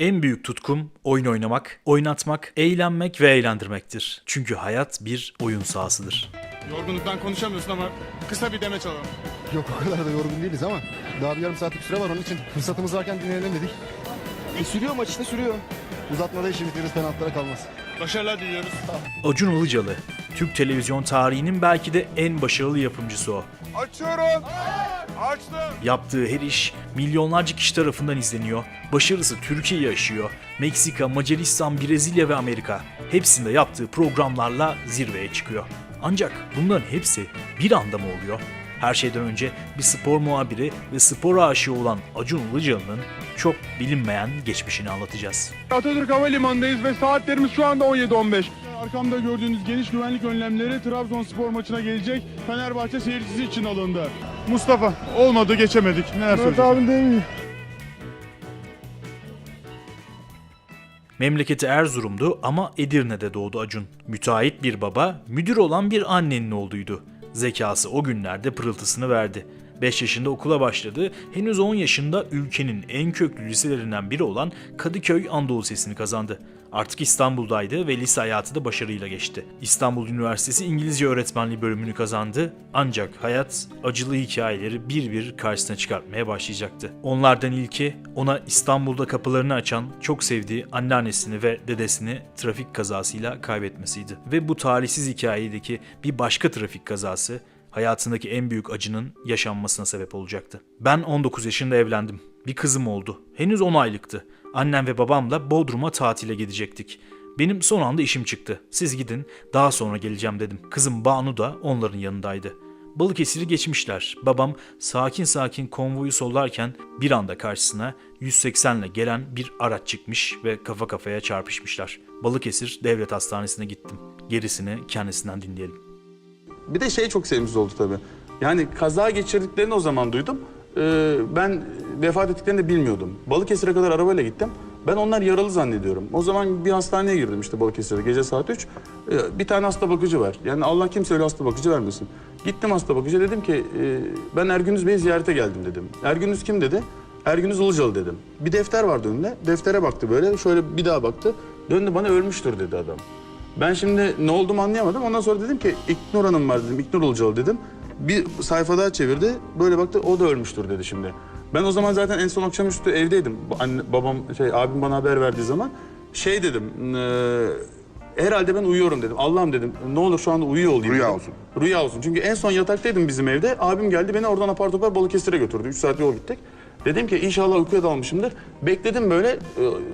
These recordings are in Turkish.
En büyük tutkum oyun oynamak, oynatmak, eğlenmek ve eğlendirmektir. Çünkü hayat bir oyun sahasıdır. Yorgunluktan konuşamıyorsun ama kısa bir demeç alalım. Yok o kadar da yorgun değiliz ama daha bir yarım saatlik süre var onun için fırsatımız varken dinleyelim dedik. E, sürüyor maç işte sürüyor. Uzatmada işi bitiririz penaltılara kalmaz. Başarılar diliyoruz. Acun Ilıcalı, Türk televizyon tarihinin belki de en başarılı yapımcısı o. Açıyorum. Açtım. Yaptığı her iş milyonlarca kişi tarafından izleniyor. Başarısı Türkiye'yi aşıyor. Meksika, Macaristan, Brezilya ve Amerika hepsinde yaptığı programlarla zirveye çıkıyor. Ancak bunların hepsi bir anda mı oluyor? Her şeyden önce bir spor muhabiri ve spor aşığı olan Acun Ilıcalı'nın çok bilinmeyen geçmişini anlatacağız. Atatürk Havalimanı'ndayız ve saatlerimiz şu anda 17.15. Arkamda gördüğünüz geniş güvenlik önlemleri Trabzonspor maçına gelecek Fenerbahçe seyircisi için alındı. Mustafa olmadı geçemedik. Neler söyleyeceksin? değil mi? Memleketi Erzurum'du ama Edirne'de doğdu Acun. Müteahhit bir baba, müdür olan bir annenin oğluydu. Zekası o günlerde pırıltısını verdi. 5 yaşında okula başladı, henüz 10 yaşında ülkenin en köklü liselerinden biri olan Kadıköy Anadolu Lisesi'ni kazandı. Artık İstanbul'daydı ve lise hayatı da başarıyla geçti. İstanbul Üniversitesi İngilizce öğretmenliği bölümünü kazandı ancak hayat acılı hikayeleri bir bir karşısına çıkartmaya başlayacaktı. Onlardan ilki ona İstanbul'da kapılarını açan çok sevdiği anneannesini ve dedesini trafik kazasıyla kaybetmesiydi. Ve bu talihsiz hikayedeki bir başka trafik kazası hayatındaki en büyük acının yaşanmasına sebep olacaktı. Ben 19 yaşında evlendim. Bir kızım oldu. Henüz 10 aylıktı. Annem ve babamla Bodrum'a tatile gidecektik. Benim son anda işim çıktı. Siz gidin, daha sonra geleceğim dedim. Kızım Banu da onların yanındaydı. Balıkesir'i geçmişler. Babam sakin sakin konvoyu sollarken bir anda karşısına 180 ile gelen bir araç çıkmış ve kafa kafaya çarpışmışlar. Balıkesir Devlet Hastanesi'ne gittim. Gerisini kendisinden dinleyelim. Bir de şey çok sevimsiz oldu tabii. Yani kaza geçirdiklerini o zaman duydum. Ee, ben vefat ettiklerini de bilmiyordum. Balıkesir'e kadar arabayla gittim. Ben onlar yaralı zannediyorum. O zaman bir hastaneye girdim işte Balıkesir'de gece saat 3. Ee, bir tane hasta bakıcı var. Yani Allah kimse öyle hasta bakıcı vermesin. Gittim hasta bakıcı dedim ki e, ben Ergünüz Bey'i ziyarete geldim dedim. Ergünüz kim dedi? Ergünüz Ilıcalı dedim. Bir defter vardı önünde. Deftere baktı böyle şöyle bir daha baktı. Döndü bana ölmüştür dedi adam. Ben şimdi ne olduğumu anlayamadım. Ondan sonra dedim ki İknur Hanım var dedim. İknur Ulucalı dedim. Bir sayfa daha çevirdi. Böyle baktı o da ölmüştür dedi şimdi. Ben o zaman zaten en son akşamüstü evdeydim. Anne, babam şey abim bana haber verdiği zaman şey dedim. eee, herhalde ben uyuyorum dedim. Allah'ım dedim. Ne olur şu anda uyuyor olayım. Rüya dedim. olsun. Rüya olsun. Çünkü en son yataktaydım bizim evde. Abim geldi beni oradan apar topar Balıkesir'e götürdü. 3 saat yol gittik. Dedim ki inşallah uykuya dalmışımdır. Bekledim böyle. Ee,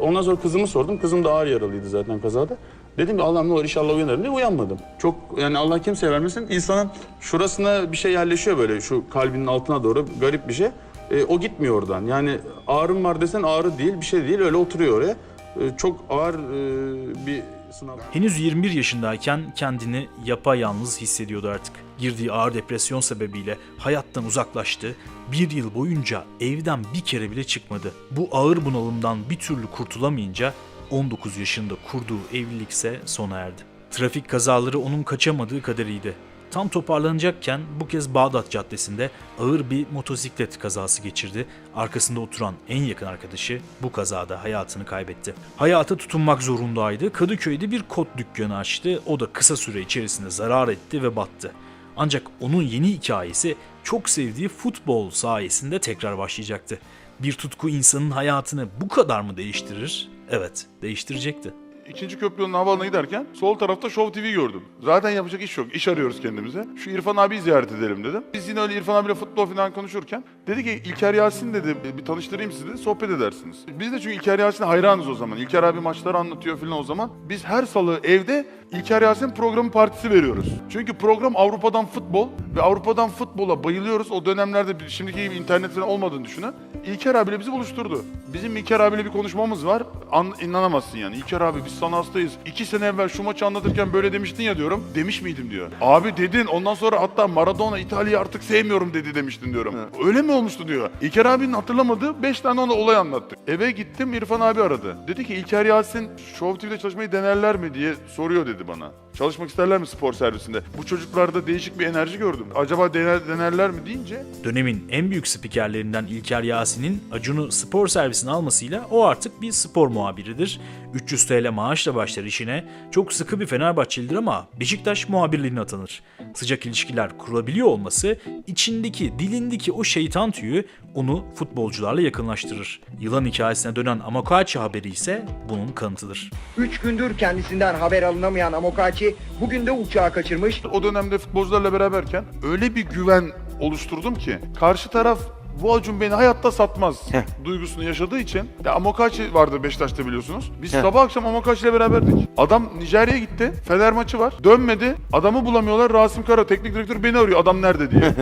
Ondan sonra kızımı sordum. Kızım da ağır yaralıydı zaten kazada. Dedim ki Allah'ım ne olur inşallah uyanırım diye uyanmadım. Çok yani Allah kimseye vermesin. İnsanın şurasına bir şey yerleşiyor böyle şu kalbinin altına doğru garip bir şey. Ee, o gitmiyor oradan. Yani ağrım var desen ağrı değil bir şey değil öyle oturuyor oraya. Ee, çok ağır e, bir sınav. Henüz 21 yaşındayken kendini yapayalnız hissediyordu artık. Girdiği ağır depresyon sebebiyle hayattan uzaklaştı. Bir yıl boyunca evden bir kere bile çıkmadı. Bu ağır bunalımdan bir türlü kurtulamayınca 19 yaşında kurduğu evlilikse sona erdi. Trafik kazaları onun kaçamadığı kaderiydi. Tam toparlanacakken bu kez Bağdat Caddesi'nde ağır bir motosiklet kazası geçirdi. Arkasında oturan en yakın arkadaşı bu kazada hayatını kaybetti. Hayata tutunmak zorundaydı. Kadıköy'de bir kot dükkanı açtı. O da kısa süre içerisinde zarar etti ve battı. Ancak onun yeni hikayesi çok sevdiği futbol sayesinde tekrar başlayacaktı. Bir tutku insanın hayatını bu kadar mı değiştirir? Evet, değiştirecekti. İkinci köprü yolunun havaalanına giderken sol tarafta Show TV gördüm. Zaten yapacak iş yok. İş arıyoruz kendimize. Şu İrfan abiyi ziyaret edelim dedim. Biz yine öyle İrfan abiyle futbol falan konuşurken dedi ki İlker Yasin dedi bir tanıştırayım sizi dedi sohbet edersiniz. Biz de çünkü İlker Yasin'e hayranız o zaman. İlker abi maçları anlatıyor falan o zaman. Biz her salı evde İlker Yasin programı partisi veriyoruz. Çünkü program Avrupa'dan futbol ve Avrupa'dan futbola bayılıyoruz. O dönemlerde şimdiki gibi internet falan olmadığını düşünün. İlker abiyle bizi buluşturdu. Bizim İlker abiyle bir konuşmamız var. An, inanamazsın yani. İlker abi biz sana hastayız. İki sene evvel şu maçı anlatırken böyle demiştin ya diyorum. Demiş miydim diyor. Abi dedin ondan sonra hatta Maradona İtalya'yı artık sevmiyorum dedi demiştin diyorum. Öyle mi olmuştu diyor. İlker abinin hatırlamadığı 5 tane ona olay anlattık. Eve gittim İrfan abi aradı. Dedi ki İlker Yasin Show TV'de çalışmayı denerler mi diye soruyor dedi bana. Çalışmak isterler mi spor servisinde? Bu çocuklarda değişik bir enerji gördüm. Acaba dener, denerler mi deyince Dönemin en büyük spikerlerinden İlker Yasin'in Acun'u spor servisine almasıyla o artık bir spor muhabiridir. 300 TL maaşla başlar işine. Çok sıkı bir Fenerbahçelidir ama Beşiktaş muhabirliğine atanır. Sıcak ilişkiler kurabiliyor olması içindeki, dilindeki o şeytan tüyü onu futbolcularla yakınlaştırır. Yılan hikayesine dönen Amokachi haberi ise bunun kanıtıdır. 3 gündür kendisinden haber alınamayan Amokachi bugün de uçağı kaçırmış. o dönemde futbolcularla beraberken öyle bir güven oluşturdum ki karşı taraf bu Acun beni hayatta satmaz duygusunu yaşadığı için ya Amokachi vardı Beşiktaş'ta biliyorsunuz. Biz sabah akşam Amokachi ile beraberdik. Adam Nijerya'ya gitti. Fener maçı var. Dönmedi. Adamı bulamıyorlar. Rasim Kara teknik direktör beni arıyor. Adam nerede diye.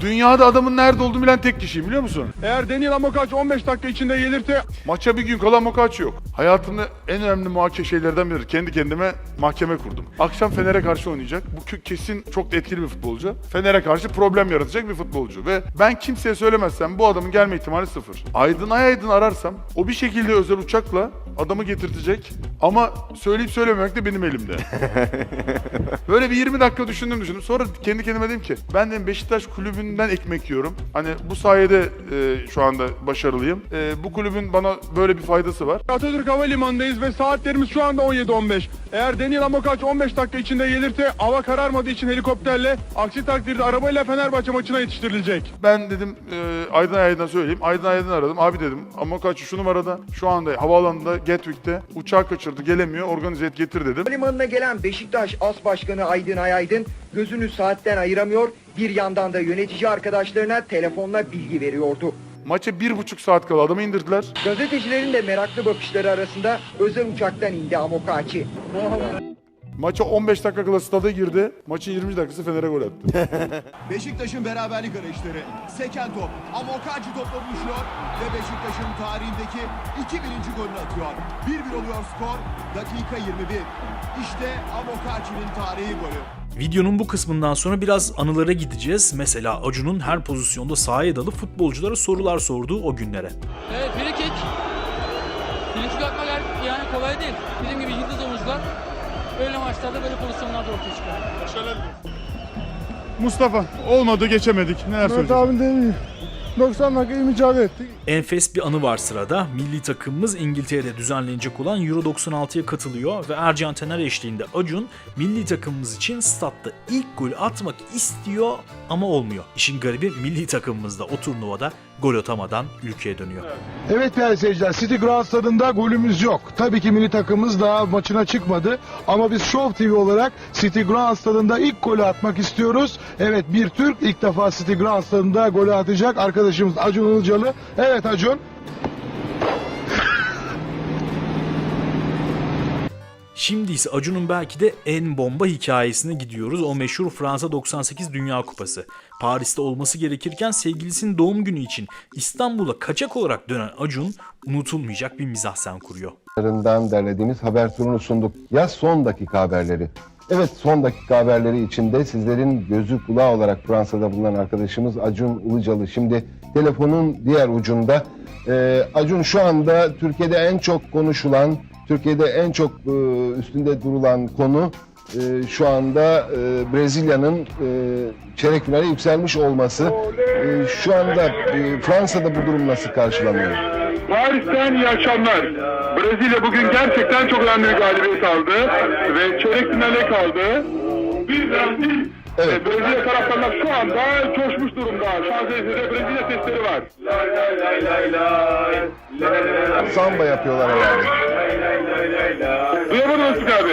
Dünyada adamın nerede olduğunu bilen tek kişiyim biliyor musun? Eğer Daniel Amokaç 15 dakika içinde gelirse Maça bir gün kala Amokachi yok. Hayatımda en önemli muhake şeylerden biri. Kendi kendime mahkeme kurdum. Akşam Fener'e karşı oynayacak. Bu kesin çok da etkili bir futbolcu. Fener'e karşı problem yaratacak bir futbolcu. Ve ben kimseye söylemezsem bu adamın gelme ihtimali sıfır. Aydın Ayaydın ararsam o bir şekilde özel uçakla adamı getirtecek. Ama söyleyip söylememek de benim elimde. Böyle bir 20 dakika düşündüm düşündüm. Sonra kendi kendime dedim ki ben dedim Beşiktaş kulübünden ekmek yiyorum. Hani bu sayede e, şu anda başarılıyım. E, bu kulübün bana böyle bir faydası var. Atatürk Havalimanı'ndayız ve saatlerimiz şu anda 17.15. Eğer Daniel Amokaç 15 dakika içinde gelirse hava kararmadığı için helikopterle, aksi takdirde arabayla Fenerbahçe maçına yetiştirilecek. Ben dedim e, Aydın Aydın'a söyleyeyim. Aydın Aydın'ı aradım. Abi dedim ama kaç şu numarada şu anda havaalanında Gatwick'te uçağı kaçırdı gelemiyor organize et getir dedim. Havalimanına gelen Beşiktaş As Başkanı Aydın Ayaydın gözünü saatten ayıramıyor. Bir yandan da yönetici arkadaşlarına telefonla bilgi veriyordu. Maça bir buçuk saat kala adamı indirdiler. Gazetecilerin de meraklı bakışları arasında özel uçaktan indi Amokachi. Maça 15 dakika kala stada girdi. Maçın 20 dakikası Fener'e gol attı. Beşiktaş'ın beraberlik arayışları. Seken top. Amokachi topla buluşuyor ve Beşiktaş'ın tarihindeki iki birinci golünü atıyor. 1-1 oluyor skor. Dakika 21. İşte Amokachi'nin tarihi golü. Videonun bu kısmından sonra biraz anılara gideceğiz. Mesela Acun'un her pozisyonda sahaya dalıp futbolculara sorular sorduğu o günlere. Evet free kick. Free kick atmak her- yani kolay değil. Bizim gibi yıldız oyuncular öyle maçlarda böyle pozisyonlarda ortaya çıkıyor. Mustafa olmadı geçemedik. Neler Mehmet söyleyeceksin? abin dediği 90 dakika iyi mücadele ettik. Enfes bir anı var sırada. Milli takımımız İngiltere'de düzenlenecek olan Euro 96'ya katılıyor ve Ercan Tener eşliğinde Acun milli takımımız için statta ilk gol atmak istiyor ama olmuyor. İşin garibi milli takımımız da o turnuvada gol atamadan ülkeye dönüyor. Evet değerli seyirciler City Ground stadında golümüz yok. Tabii ki milli takımımız daha maçına çıkmadı. Ama biz Show TV olarak City Ground stadında ilk golü atmak istiyoruz. Evet bir Türk ilk defa City Ground stadında golü atacak arkadaşımız Acun Ilıcalı. Evet Acun. Şimdi ise Acun'un belki de en bomba hikayesine gidiyoruz. O meşhur Fransa 98 Dünya Kupası. Paris'te olması gerekirken sevgilisinin doğum günü için İstanbul'a kaçak olarak dönen Acun unutulmayacak bir mizahsen kuruyor. derlediğimiz haber turunu sunduk. Ya son dakika haberleri? Evet son dakika haberleri içinde sizlerin gözü kulağı olarak Fransa'da bulunan arkadaşımız Acun Ilıcalı. Şimdi telefonun diğer ucunda. Ee, Acun şu anda Türkiye'de en çok konuşulan, Türkiye'de en çok e, üstünde durulan konu e, şu anda e, Brezilya'nın e, çeyrek finale yükselmiş olması. E, şu anda e, Fransa'da bu durum nasıl karşılanıyor? Paris'ten iyi akşamlar. Brezilya bugün gerçekten çok önemli bir galibiyet aldı ve çeyrek finale kaldı. Bir Brezilya, Evet. Brezilya taraftarlar şu anda coşmuş durumda. Şanzelize'de Brezilya sesleri var. Samba yapıyorlar herhalde. Duyamadım Öztürk abi.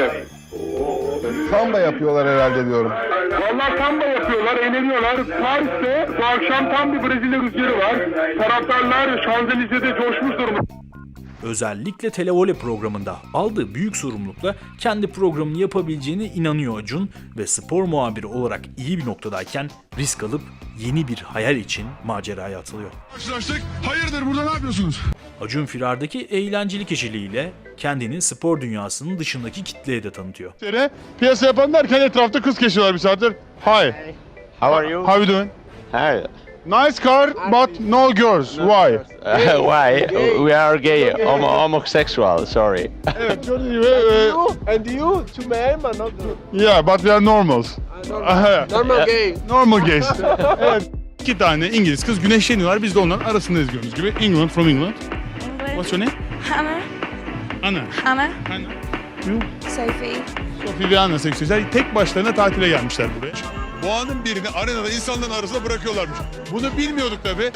Samba yapıyorlar herhalde diyorum. Vallahi samba yapıyorlar, eğleniyorlar. Paris'te bu akşam tam bir Brezilya rüzgarı var. Taraftarlar Şanzelize'de coşmuş durumda. Özellikle televole programında aldığı büyük sorumlulukla kendi programını yapabileceğine inanıyor Acun ve spor muhabiri olarak iyi bir noktadayken risk alıp yeni bir hayal için maceraya atılıyor. Karşılaştık. Hayırdır burada ne yapıyorsunuz? Acun Firar'daki eğlenceli kişiliğiyle kendini spor dünyasının dışındaki kitleye de tanıtıyor. Piyasa yapan derken etrafta kız kesiyorlar bir saattir. Hi. How are you? How you doing? Hi. Nice car but no girls. Why? why? We are gay, homo- homosexual, sorry. Evet e, And you, two men, but not Yeah, but we are normals. normal gay. Normal gays. evet. İki tane İngiliz kız güneşleniyorlar. Biz de onların arasındayız gördüğünüz gibi. England from England. What's your name? Hannah. Anna. Hannah. Anna. Sophie. Sophie ve Anna seksüel. Tek başlarına tatile gelmişler buraya. Boğanın birini arenada insanların arasında bırakıyorlarmış. Bunu bilmiyorduk tabii.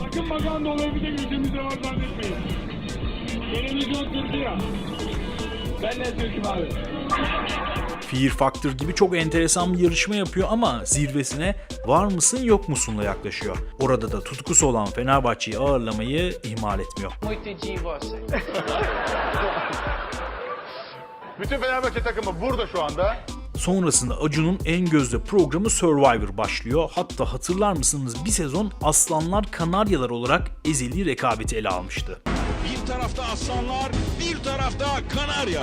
Sakın maganda olayı bir de ülkemizde var zannetmeyin. Televizyon Türkiye. Ben ne Türk'üm abi? Fear Factor gibi çok enteresan bir yarışma yapıyor ama zirvesine var mısın yok musunla yaklaşıyor. Orada da tutkusu olan Fenerbahçe'yi ağırlamayı ihmal etmiyor. Bütün Fenerbahçe takımı burada şu anda. Sonrasında Acun'un en gözde programı Survivor başlıyor. Hatta hatırlar mısınız bir sezon Aslanlar Kanaryalar olarak ezeli rekabeti ele almıştı. Bir tarafta aslanlar, bir tarafta kanarya.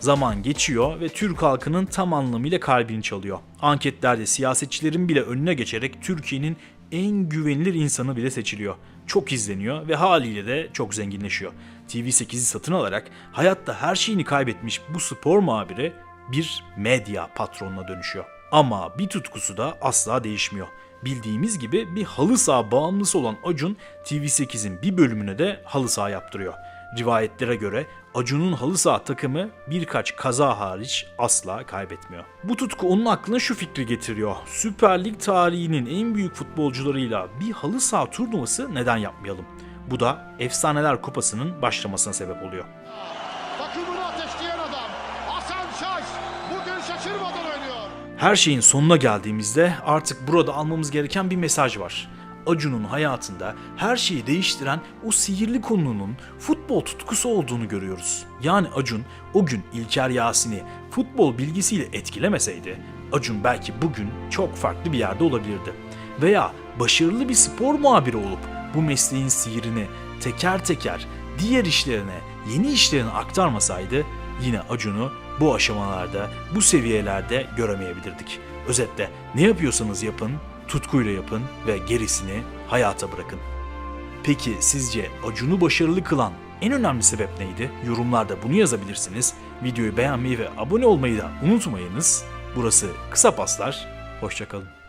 Zaman geçiyor ve Türk halkının tam anlamıyla kalbini çalıyor. Anketlerde siyasetçilerin bile önüne geçerek Türkiye'nin en güvenilir insanı bile seçiliyor. Çok izleniyor ve haliyle de çok zenginleşiyor. TV8'i satın alarak hayatta her şeyini kaybetmiş bu spor muhabiri bir medya patronuna dönüşüyor. Ama bir tutkusu da asla değişmiyor. Bildiğimiz gibi bir halı saha bağımlısı olan Acun TV8'in bir bölümüne de halı saha yaptırıyor. Rivayetlere göre Acun'un halı saha takımı birkaç kaza hariç asla kaybetmiyor. Bu tutku onun aklına şu fikri getiriyor. Süper Lig tarihinin en büyük futbolcularıyla bir halı saha turnuvası neden yapmayalım? Bu da Efsaneler Kupası'nın başlamasına sebep oluyor. Her şeyin sonuna geldiğimizde artık burada almamız gereken bir mesaj var. Acun'un hayatında her şeyi değiştiren o sihirli konunun futbol tutkusu olduğunu görüyoruz. Yani Acun o gün İlker Yasin'i futbol bilgisiyle etkilemeseydi Acun belki bugün çok farklı bir yerde olabilirdi. Veya başarılı bir spor muhabiri olup bu mesleğin sihirini teker teker diğer işlerine, yeni işlerine aktarmasaydı yine Acun'u bu aşamalarda, bu seviyelerde göremeyebilirdik. Özetle ne yapıyorsanız yapın, tutkuyla yapın ve gerisini hayata bırakın. Peki sizce Acun'u başarılı kılan en önemli sebep neydi? Yorumlarda bunu yazabilirsiniz. Videoyu beğenmeyi ve abone olmayı da unutmayınız. Burası Kısa Paslar. Hoşçakalın.